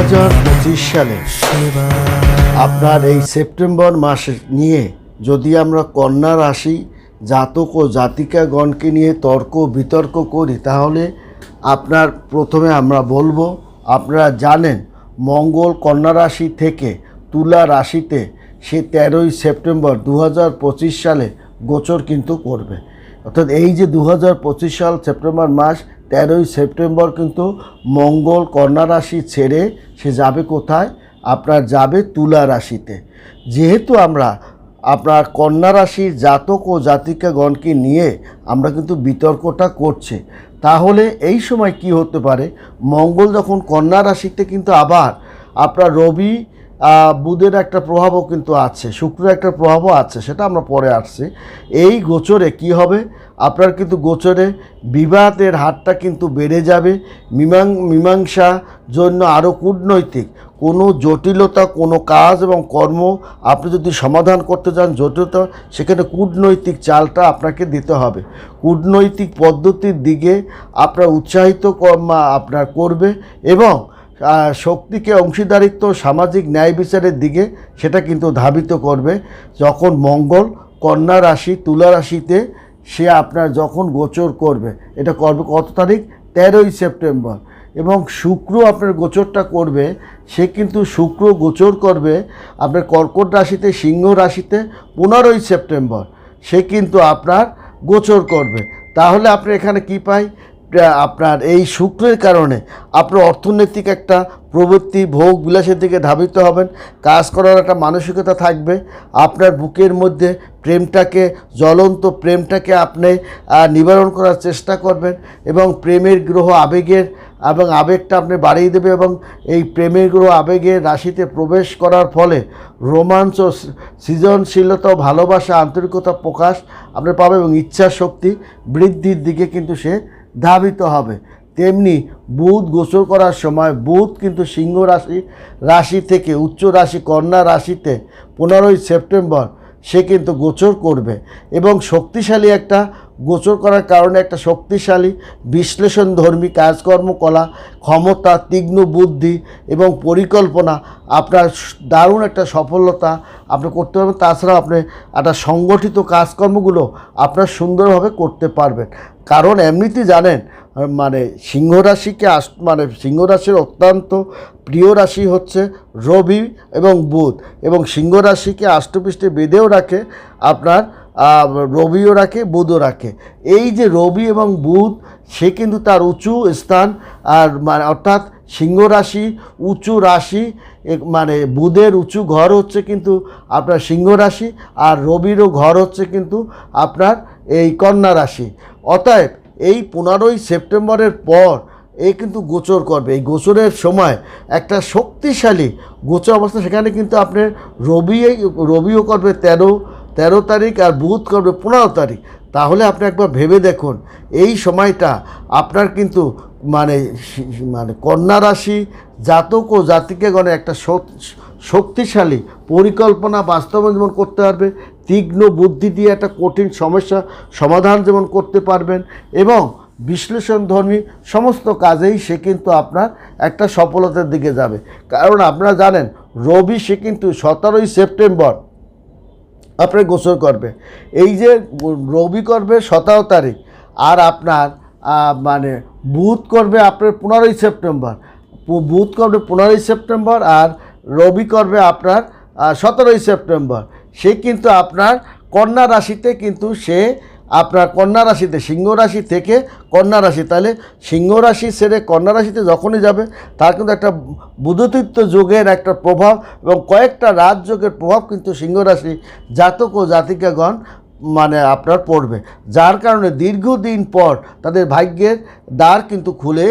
সালে আপনার এই সেপ্টেম্বর মাস নিয়ে যদি আমরা কন্যা রাশি, জাতক ও জাতিকাগণকে নিয়ে তর্ক বিতর্ক করি, তাহলে আপনার প্রথমে আমরা বলব, আপনারা জানেন মঙ্গল কন্যা রাশি থেকে তুলা রাশিতে সে তেরোই সেপ্টেম্বর দু হাজার পঁচিশ সালে গোচর কিন্তু করবে। অর্থাৎ এই যে দু হাজার পঁচিশ সাল সেপ্টেম্বর মাস তেরোই সেপ্টেম্বর কিন্তু মঙ্গল কন্যা রাশি ছেড়ে সে যাবে কোথায়? আপনার যাবে তুলা রাশিতে। যেহেতু আমরা আপনার কন্যা রাশির জাতক ও জাতিকাগণকে নিয়ে আমরা কিন্তু বিতর্কটা করছি, তাহলে এই সময় কি হতে পারে? মঙ্গল যখন কন্যা রাশিতে কিন্তু আবার আপনার রবি বুধের একটা প্রভাবও কিন্তু আছে, শুক্রের একটা প্রভাবও আছে, সেটা আমরা পরে আসছি। এই গোচরে কি হবে? আপনার কিন্তু গোচরে বিবাদের হারটা কিন্তু বেড়ে যাবে। মীমাং মীমাংসা জন্য আরও কূটনৈতিক, কোনো জটিলতা, কোনো কাজ এবং কর্ম আপনি যদি সমাধান করতে চান জটিলতা, সেখানে কূটনৈতিক চালটা আপনাকে দিতে হবে। কূটনৈতিক পদ্ধতির দিকে আপনার উৎসাহিত আপনার করবে এবং শক্তিকে অংশীদারিত্ব, সামাজিক ন্যায় বিচারের দিকে সেটা কিন্তু ধাবিত করবে। যখন মঙ্গল, কন্যা রাশি, তুলা রাশিতে সে আপনার যখন গোচর করবে, এটা করবে কত তারিখ? তেরোই সেপ্টেম্বর। এবং শুক্র আপনার গোচরটা করবে, সে কিন্তু শুক্র গোচর করবে আপনার কর্কট রাশিতে, সিংহ রাশিতে পনেরোই সেপ্টেম্বর। সে কিন্তু আপনার গোচর করবে। তাহলে আপনি এখানে কি পাই? আপনার এই শুক্রের কারণে আপনার অর্থনৈতিক একটা প্রবৃত্তি, ভোগ বিলাসের দিকে ধাবিত হবেন। কাজ করার একটা মানসিকতা থাকবে। আপনার বুকের মধ্যে প্রেমটাকে, জ্বলন্ত প্রেমটাকে আপনি নিবারণ করার চেষ্টা করবেন এবং প্রেমের গ্রহ আবেগের এবং আবেগটা আপনি বাড়িয়ে দেবে এবং এই প্রেমের গ্রহ আবেগের রাশিতে প্রবেশ করার ফলে রোমাঞ্চ, সৃজনশীলতা, ভালোবাসা, আন্তরিকতা প্রকাশ আপনি পাবেন এবং ইচ্ছা শক্তি বৃদ্ধির দিকে কিন্তু সে ধাবিত হবে। তেমনি বুধ গোসল করার সময়, বুধ কিন্তু সিংহ রাশি রাশি থেকে উচ্চ রাশি, কন্যা রাশিতে পনেরোই সেপ্টেম্বর সে কিন্তু গোচর করবে এবং শক্তিশালী একটা গোচর করার কারণে একটা শক্তিশালী, বিশ্লেষণধর্মী কাজকর্ম কলা, ক্ষমতা, তীক্ষ্ণ বুদ্ধি এবং পরিকল্পনা আপনার দারুণ একটা সফলতা আপনি করতে পারবেন। তাছাড়া আপনি একটা সংগঠিত কাজকর্মগুলো আপনার সুন্দরভাবে করতে পারবেন। কারণ এমনিতেই জানেন মানে সিংহ রাশিকে আস মানে সিংহ রাশির অত্যন্ত প্রিয় রাশি হচ্ছে রবি এবং বুধ এবং সিংহ রাশিকে আষ্টপৃষ্টে বেঁধেও রাখে আপনার রবিও রাখে, বুধও রাখে। এই যে রবি এবং বুধ, সে কিন্তু তার উঁচু স্থান, আর মানে অর্থাৎ সিংহ রাশি, উঁচু রাশি মানে বুধের উঁচু ঘর হচ্ছে কিন্তু আপনার সিংহ রাশি, আর রবিরও ঘর হচ্ছে কিন্তু আপনার এই কন্যা রাশি। অতএব এই পনেরোই সেপ্টেম্বরের পর এ কিন্তু গোচর করবে। এই গোচরের সময় একটা শক্তিশালী গোচর অবস্থা, সেখানে কিন্তু আপনার রবি রবিও করবে তেরো তেরো তারিখ আর বুধ করবে পনেরো তারিখ। তাহলে আপনি একবার ভেবে দেখুন, এই সময়টা আপনার কিন্তু মানে মানে কন্যা রাশি, জাতক ও জাতিকাগণে একটা শক্তিশালী পরিকল্পনা বাস্তবায়ন যেমন করতে পারবে, তীক্ষ্ণ বুদ্ধি দিয়ে একটা কঠিন সমস্যা সমাধান যেমন করতে পারবেন এবং বিশ্লেষণধর্মী সমস্ত কাজেই সে কিন্তু আপনার একটা সফলতার দিকে যাবে। কারণ আপনারা জানেন, রবি সে কিন্তু সতেরোই সেপ্টেম্বর। আপনার গোসল করবে। এই যে রবি করবে সতেরো তারিখ, আর আপনার মানে বুধ করবে আপনার পনেরোই সেপ্টেম্বর। বুধ করবে পনেরোই সেপ্টেম্বর আর রবি করবে আপনার সতেরোই সেপ্টেম্বর। সে কিন্তু আপনার কন্যা রাশিতে কিন্তু সে আপনার কন্যা রাশিতে সিংহ রাশি থেকে কন্যা রাশি, তাহলে সিংহ রাশি সেরে কন্যা রাশিতে যখনই যাবে, তার কিন্তু একটা বুধতীর্থ যোগের একটা প্রভাব এবং কয়েকটা রাজযোগের প্রভাব কিন্তু সিংহ রাশি জাতক ও জাতিকাগণ মানে আপনার পড়বে। যার কারণে দীর্ঘদিন পর তাদের ভাগ্যের দ্বার কিন্তু খুলে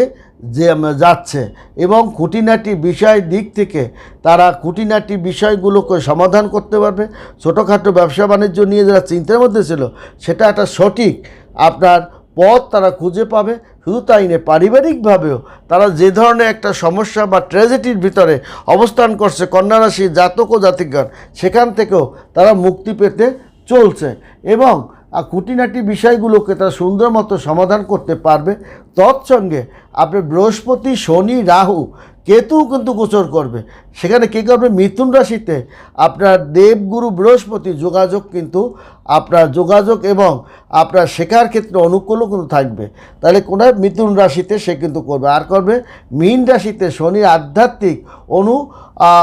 যে যাচ্ছে এবং খুঁটিনাটি বিষয় দিক থেকে তারা খুঁটিনাটি বিষয়গুলোকে সমাধান করতে পারবে। ছোটোখাটো ব্যবসা বাণিজ্য নিয়ে যারা চিন্তার মধ্যে ছিল, সেটা একটা সঠিক আপনার পথ তারা খুঁজে পাবে। শুধু তাই নয়, পারিবারিকভাবেও তারা যে ধরনের একটা সমস্যা বা ট্র্যাজেডির ভিতরে অবস্থান করছে কন্যা রাশি জাতক ও জাতিকগণ সেখান থেকেও তারা মুক্তি পেতে চলছে। এবং খুঁটিনাটি বিষয়গুলোকে তারা সুন্দর মতো সমাধান করতে পারবে। তৎসঙ্গে আপনি বৃহস্পতি, শনি, রাহু কেতু কিন্তু গোচর করবে। সেখানে কী করবে? মিথুন রাশিতে আপনার দেবগুরু বৃহস্পতি যোগাযোগ কিন্তু আপনার যোগাযোগ এবং আপনার শেখার ক্ষেত্রে অনুকূলও কিন্তু থাকবে। তাহলে কোনো মিথুন রাশিতে সে কিন্তু করবে। আর করবে? মীন রাশিতে শনি আধ্যাত্মিক অনু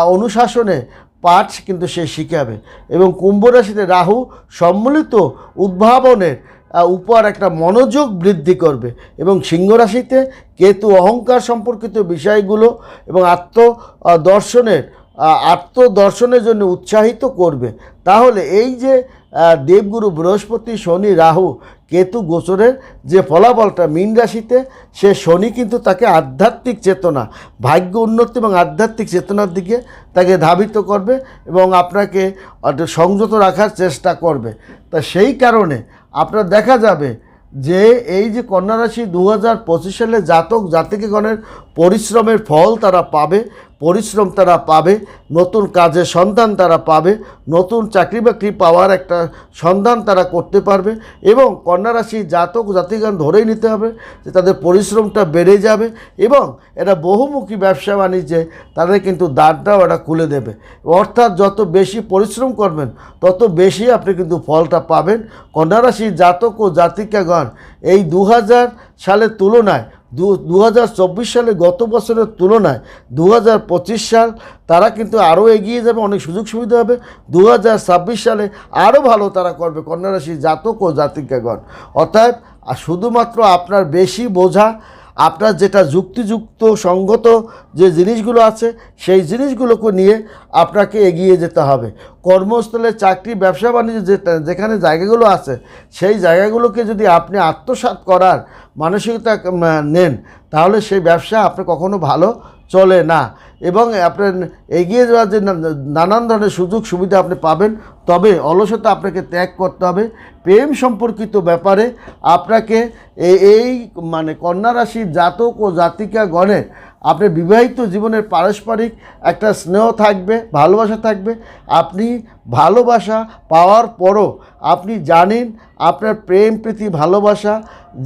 অনুশাসনে পাঠ কিন্তু সে শিখাবে। এবং কুম্ভ রাশিতে রাহু সম্মিলিত উদ্ভাবনের উপর একটা মনোযোগ বৃদ্ধি করবে। এবং সিংহ রাশিতে কেতু অহংকার সম্পর্কিত বিষয়গুলো এবং আত্ম দর্শনের আত্মদর্শনের জন্য উৎসাহিত করবে। তাহলে এই যে দেবগুরু বৃহস্পতি, শনি, রাহু কেতু গোচরের যে ফলাফলটা মীন রাশিতে, সে শনি কিন্তু তাকে আধ্যাত্মিক চেতনা, ভাগ্য উন্নতি এবং আধ্যাত্মিক চেতনার দিকে তাকে ধাবিত করবে এবং আপনাকে সংযত রাখার চেষ্টা করবে। তা সেই কারণে আপনার দেখা যাবে যে এই যে কন্যা রাশি দু হাজার সালে জাতক জাতিকগণের পরিশ্রমের ফল তারা পাবে পরিশ্রম তারা পাবে, নতুন কাজের সন্ধান তারা পাবে, নতুন চাকরি বাকরি পাওয়ার একটা সন্ধান তারা করতে পারবে এবং কন্যা রাশি জাতক জাতিগণ ধরেই নিতে হবে যে তাদের পরিশ্রমটা বেড়ে যাবে এবং এটা বহুমুখী ব্যবসা বাণিজ্যে তাদের কিন্তু দ্বারটাও এটা খুলে দেবে। অর্থাৎ যত বেশি পরিশ্রম করবেন, তত বেশি আপনি কিন্তু ফলটা পাবেন। কন্যা রাশির জাতক ও জাতিকাগণ এই দু হাজার সালের তুলনায় দু সালে গত বছরের তুলনায় দু হাজার পঁচিশ সাল তারা কিন্তু আরও এগিয়ে যাবে, অনেক সুযোগ সুবিধা হবে। দু হাজার ছাব্বিশ সালে আরও ভালো তারা করবে কন্যা রাশির জাতক ও জাতিকাগণ। অর্থাৎ শুধুমাত্র আপনার বেশি বোঝা আপনার যেটা যুক্তিযুক্ত, সঙ্গত যে জিনিসগুলো আছে, সেই জিনিসগুলোকে নিয়ে আপনাকে এগিয়ে যেতে হবে। কর্মস্থলে চাকরি, ব্যবসা, বাণিজ্য যেখানে জায়গাগুলো আছে, সেই জায়গাগুলোকে যদি আপনি আত্মসাত করার মানসিকতা নেন, তাহলে সেই ব্যবসা আপনি কখনো ভালো চলে না। এবং আপনার এগিয়ে যাওয়ার যে নানান ধরনের সুযোগ সুবিধা আপনি পাবেন, তবে অলসতা আপনাকে ত্যাগ করতে হবে। প্রেম সম্পর্কিত ব্যাপারে আপনাকে এই মানে কন্যা রাশির জাতক ও জাতিকা আপনার বিবাহিত জীবনের পারস্পরিক একটা স্নেহ থাকবে, ভালোবাসা থাকবে। আপনি ভালোবাসা পাওয়ার পরও আপনি জানেন আপনার প্রেম, প্রীতি, ভালোবাসা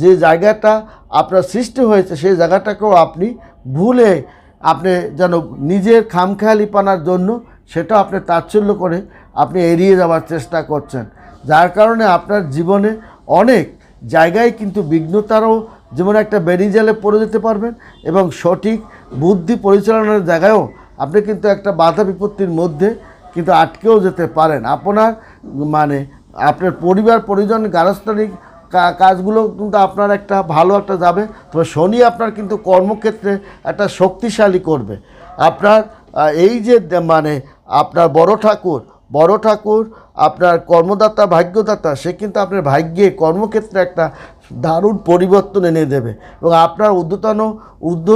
যে জায়গাটা আপনার সৃষ্টি হয়েছে, সেই জায়গাটাকেও আপনি ভুলে আপনি যেন নিজের খামখেয়ালিপানার জন্য সেটা আপনি তাচ্ছল্য করে আপনি এড়িয়ে যাওয়ার চেষ্টা করছেন। যার কারণে আপনার জীবনে অনেক জায়গায় কিন্তু বিঘ্নতারও যেমন একটা বেরিয়ে জালে পড়ে যেতে পারবেন এবং সঠিক বুদ্ধি পরিচালনার জায়গায়ও আপনি কিন্তু একটা বাধা বিপত্তির মধ্যে কিন্তু আটকেও যেতে পারেন। আপনার মানে আপনার পরিবার, পরিজন গারস্থলিক কা- কাজগুলো কিন্তু আপনার একটা ভালো একটা যাবে। তবে শনি আপনার কিন্তু কর্মক্ষেত্রে একটা শক্তিশালী করবে। আপনার এই যে মানে আপনার বড় ঠাকুর বড় ঠাকুর আপনার কর্মদাতা, ভাগ্যদাতা, সে কিন্তু আপনার ভাগ্যে কর্মক্ষেত্রে একটা দারুণ পরিবর্তন এনে দেবে। এবং আপনার ঊর্ধ্বতন, ঊর্ধ্ব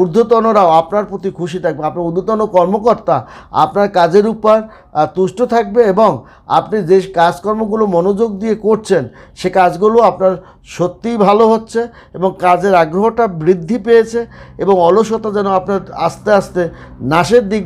ঊর্ধ্বতনরাও আপনার প্রতি খুশি থাকবে। আপনার ঊর্ধ্বতন কর্মকর্তা আপনার কাজের উপর তুষ্ট থাকবে এবং আপনি যে কাজকর্মগুলো মনোযোগ দিয়ে করছেন, সে কাজগুলো আপনার সত্যিই ভালো হচ্ছে এবং কাজের আগ্রহটা বৃদ্ধি পেয়েছে এবং অলসতা যেন আপনার আস্তে আস্তে নাশের দিক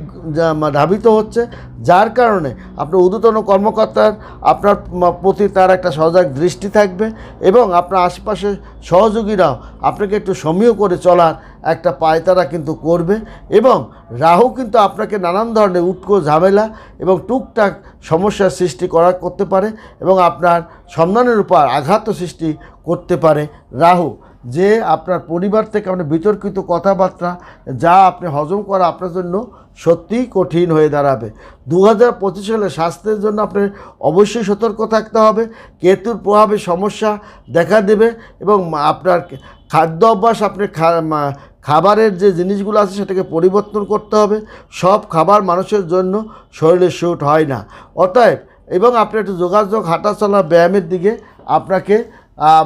ধাবিত হচ্ছে। যার কারণে আপনার ঊর্ধ্বতন কর্মকর্তার, আপনার প্রতি তার একটা সজাগ দৃষ্টি থাকবে এবং আপনার আশেপাশে সহযোগীরাও আপনাকে একটু সমীহ করে চলার একটা পায়তারা কিন্তু করবে এবং রাহু কিন্তু আপনাকে নানান ধরনের উটকো ঝামেলা এবং টুকটাক সমস্যার সৃষ্টি করা, করতে পারে এবং আপনার সম্মানের উপর আঘাত সৃষ্টি করতে পারে রাহু। যে আপনার পরিবার থেকে আপনার বিতর্কিত কথাবার্তা যা আপনি হজম করা আপনার জন্য সত্যিই কঠিন হয়ে দাঁড়াবে। দু হাজার পঁচিশ সালে স্বাস্থ্যের জন্য আপনার অবশ্যই সতর্ক থাকতে হবে। কেতুর প্রভাবে সমস্যা দেখা দেবে এবং আপনার খাদ্য অভ্যাস, আপনি খাবারের যে জিনিসগুলো আছে সেটাকে পরিবর্তন করতে হবে। সব খাবার মানুষের জন্য শরীরে শ্যুট হয় না। অতএব, এবং আপনি একটু যোগাযোগ, হাঁটাচলা, ব্যায়ামের দিকে আপনাকে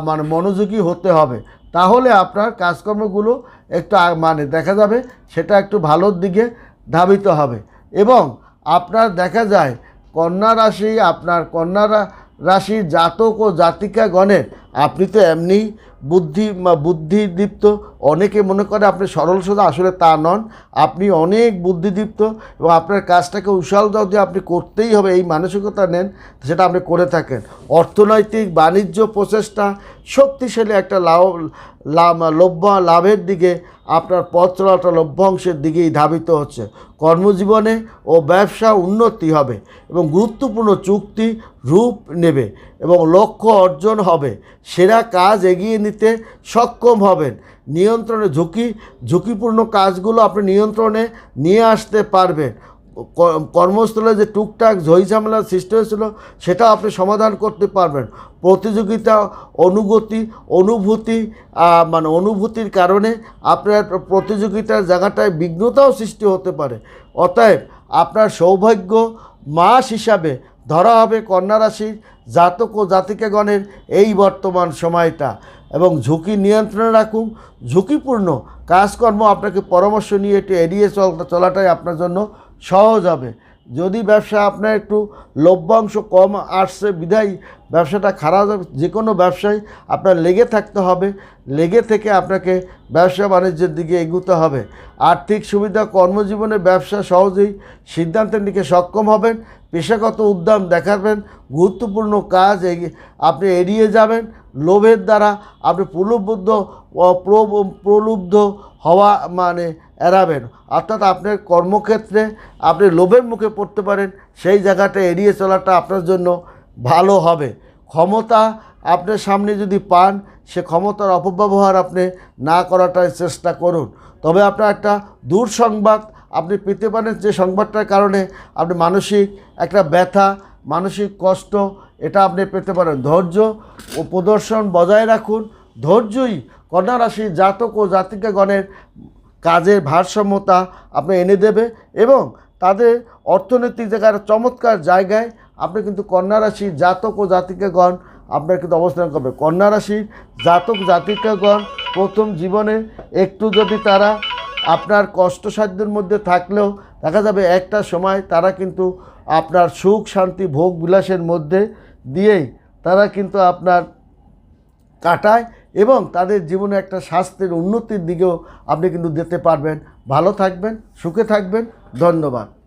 মানে মনোযোগী হতে হবে। তাহলে আপনার কাজকর্মগুলো একটু মানে দেখা যাবে সেটা একটু ভালোর দিকে ধাবিত হবে। এবং আপনার দেখা যায় কন্যা রাশি, আপনার কন্যা রা- রাশির জাতক ও জাতিকাগণের, আপনি তো এমনি বুদ্ধি বুদ্ধিদীপ্ত। অনেকে মনে করে আপনি সরল সোজা, আসলে তা নন। আপনি অনেক বুদ্ধিদীপ্ত এবং আপনার কাজটাকে উশাল দাও যে আপনি করতেই হবে, এই মানসিকতা নেন, সেটা আপনি করে থাকেন। অর্থনৈতিক বাণিজ্য প্রচেষ্টা, শক্তিশালী একটা লাভ লভ্য লাভের দিকে আপনার পথ চলাটা লভ্যাংশের দিকেই ধাবিত হচ্ছে। কর্মজীবনে ও ব্যবসা উন্নতি হবে এবং গুরুত্বপূর্ণ চুক্তি রূপ নেবে এবং লক্ষ্য অর্জন হবে। সেরা কাজ এগিয়ে নিতে সক্ষম হবেন। নিয়ন্ত্রণে ঝুঁকি, ঝুঁকিপূর্ণ কাজগুলো আপনি নিয়ন্ত্রণে নিয়ে আসতে পারবেন। কর্মস্থলে যে টুকটাক ঝই ঝামেলার সৃষ্টি হয়েছিল, সেটা আপনি সমাধান করতে পারবেন। প্রতিযোগিতা, অনুগতি, অনুভূতি মানে অনুভূতির কারণে আপনার প্রতিযোগিতার জায়গাটায় বিঘ্নতাও সৃষ্টি হতে পারে। অতএব আপনার সৌভাগ্য মাস হিসাবে ধরা হবে কন্যা রাশির জাতক ও জাতিকাগণের এই বর্তমান সময়টা। এবং ঝুঁকি নিয়ন্ত্রণে রাখুন। ঝুঁকিপূর্ণ কাজকর্ম আপনাকে পরামর্শ নিয়ে একটু এড়িয়ে চল চলাটাই আপনার জন্য সহজ হবে। যদি ব্যবসা আপনার একটু লভ্যাংশ কম আসছে, বিধায় ব্যবসাটা খারাপ হবে যে কোনো ব্যবসায় আপনার লেগে থাকতে হবে। লেগে থেকে আপনাকে ব্যবসা বাণিজ্যের দিকে এগুতে হবে। আর্থিক সুবিধা, কর্মজীবনে ব্যবসা সহজেই সিদ্ধান্তের দিকে সক্ষম হবেন, পেশাগত উদ্যম দেখাবেন, গুরুত্বপূর্ণ কাজ আপনি এড়িয়ে যাবেন, লোভের দ্বারা আপনি প্রলুব্ধ প্রলুব্ধ হওয়া মানে এড়াবেন। অর্থাৎ আপনার কর্মক্ষেত্রে আপনি লোভের মুখে পড়তে পারেন, সেই জায়গাটা এড়িয়ে চলাটা আপনার জন্য ভালো হবে। ক্ষমতা আপনার সামনে যদি পান সে ক্ষমতার অপব্যবহার আপনি না করাটাই চেষ্টা করুন। তবে আপনার একটা দূর সংবাদ আপনি পেতে পারেন যে সংবাদটার কারণে আপনি মানসিক একটা ব্যথা, মানসিক কষ্ট, এটা আপনি পেতে পারেন। ধৈর্য ও প্রদর্শন বজায় রাখুন। ধৈর্যই কন্যা রাশির জাতক ও জাতিকাগণের কাজের ভারসাম্যতা আপনি এনে দেবে এবং তাদের অর্থনৈতিক জায়গার চমৎকার জায়গায় আপনি কিন্তু কন্যা রাশির জাতক ও জাতিকাগণ আপনার কিন্তু অবস্থান করবে। কন্যা রাশির জাতক জাতিকাগণ প্রথম জীবনে একটু যদি তারা আপনার কষ্টসাধ্যের মধ্যে থাকলেও দেখা যাবে একটা সময় তারা কিন্তু আপনার সুখ, শান্তি, ভোগ বিলাসের মধ্যে দিয়েই তারা কিন্তু আপনার কাটায় এবং তাদের জীবনে একটা স্বাস্থ্যের উন্নতির দিকেও আপনি কিন্তু যেতে পারবেন। ভালো থাকবেন, সুখে থাকবেন। ধন্যবাদ।